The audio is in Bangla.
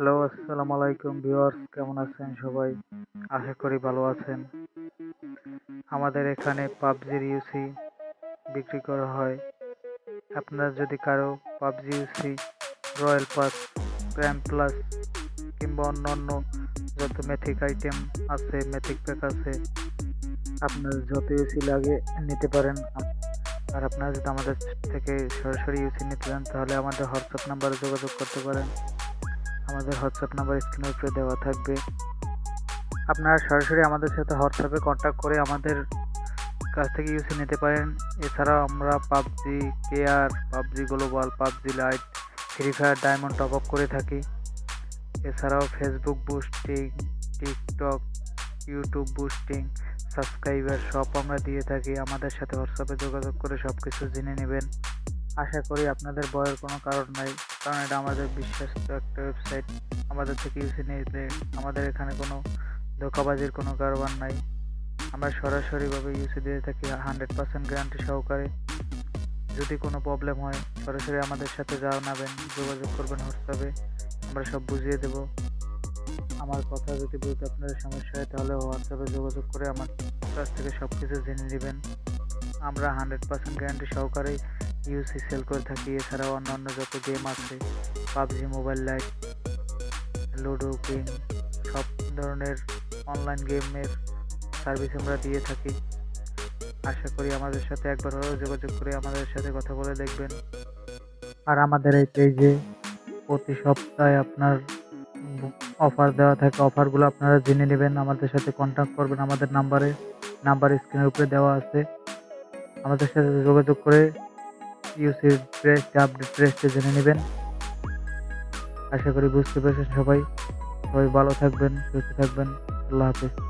হ্যালো, আসসালামু আলাইকুম ভিউয়ার্স, কেমন আছেন সবাই? আশা করি ভালো আছেন। আমাদের এখানে পাবজির ইউসি বিক্রি করা হয়। আপনার যদি কারও PUBG UC royal pass grand plus কিংবা অন্য অন্য যত মেথিক আইটেম আছে মেথিক প্যাক আছে, আপনার যত ইউসি লাগে নিতে পারেন। আর আপনারা যদি আমাদের থেকে সরাসরি ইউসি নিতে চান, তাহলে আমাদের হোয়াটসঅ্যাপ নাম্বারে যোগাযোগ করতে পারেন। আমাদের হোয়াটসঅ্যাপ নাম্বার স্ক্রিনের উপরে দেওয়া থাকবে। আপনারা সরাসরি আমাদের সাথে হোয়াটসঅ্যাপে কন্ট্যাক্ট করে আমাদের কাছ থেকে ইউসি নিতে পারেন। এছাড়াও আমরা PUBG care PUBG global PUBG lite free fire diamond top up করে থাকি। এছাড়াও Facebook boosting TikTok YouTube boosting subscriber সব আমরা দিয়ে থাকি। আমাদের সাথে হোয়াটসঅ্যাপে যোগাযোগ করে সব কিছু জেনে নেবেন। আশা করি আপনাদের ভয়ের কোনো কারণ নাই। কারণ এটা আমাদের বিশ্বস্ত একটা ওয়েবসাইট আমাদের থেকে ইউসি নিতে, আমাদের এখানে কোনো ধোকাবাজির কোনো কারবার নাই। আমরা সরাসরিভাবে ইউসি দিয়ে থাকি হান্ড্রেড পার্সেন্ট গ্যারান্টি সহকারে। যদি কোনো প্রবলেম হয়, সরাসরি আমাদের সাথে জানাবেন, যোগাযোগ করবেন হোয়াটসঅ্যাপে আমরা সব বুঝিয়ে দেব। আমার কথা যদি বুঝতে আপনাদের সমস্যা হয়, তাহলে হোয়াটসঅ্যাপে যোগাযোগ করে আমার কাছ থেকে সব কিছু জেনে নেবেন। আমরা হান্ড্রেড পার্সেন্ট গ্যারান্টি সহকারে ইউসি সেল করে থাকি। এছাড়াও অন্যান্য যত গেম আছে, PUBG mobile lite Ludo King সব ধরনের অনলাইন গেমের সার্ভিস আমরা দিয়ে থাকি। আশা করি আমাদের সাথে একবার হলেও যোগাযোগ করে আমাদের সাথে কথা বলে দেখবেন। আর আমাদের এই পেজে প্রতি সপ্তাহে আপনার অফার দেওয়া থাকে। অফারগুলো আপনারা জেনে নেবেন, আমাদের সাথে কন্ট্যাক্ট করবেন। আমাদের নাম্বারে নাম্বার স্ক্রিনের উপরে দেওয়া আছে। আমাদের সাথে যোগাযোগ করে ইউসির প্রেসটা আপডেট প্রেসটা জেনে নেবেন। আশা করি বুঝতে পেরেছেন সবাই। সবাই ভালো থাকবেন, সুস্থ থাকবেন। আল্লাহ হাফিজ।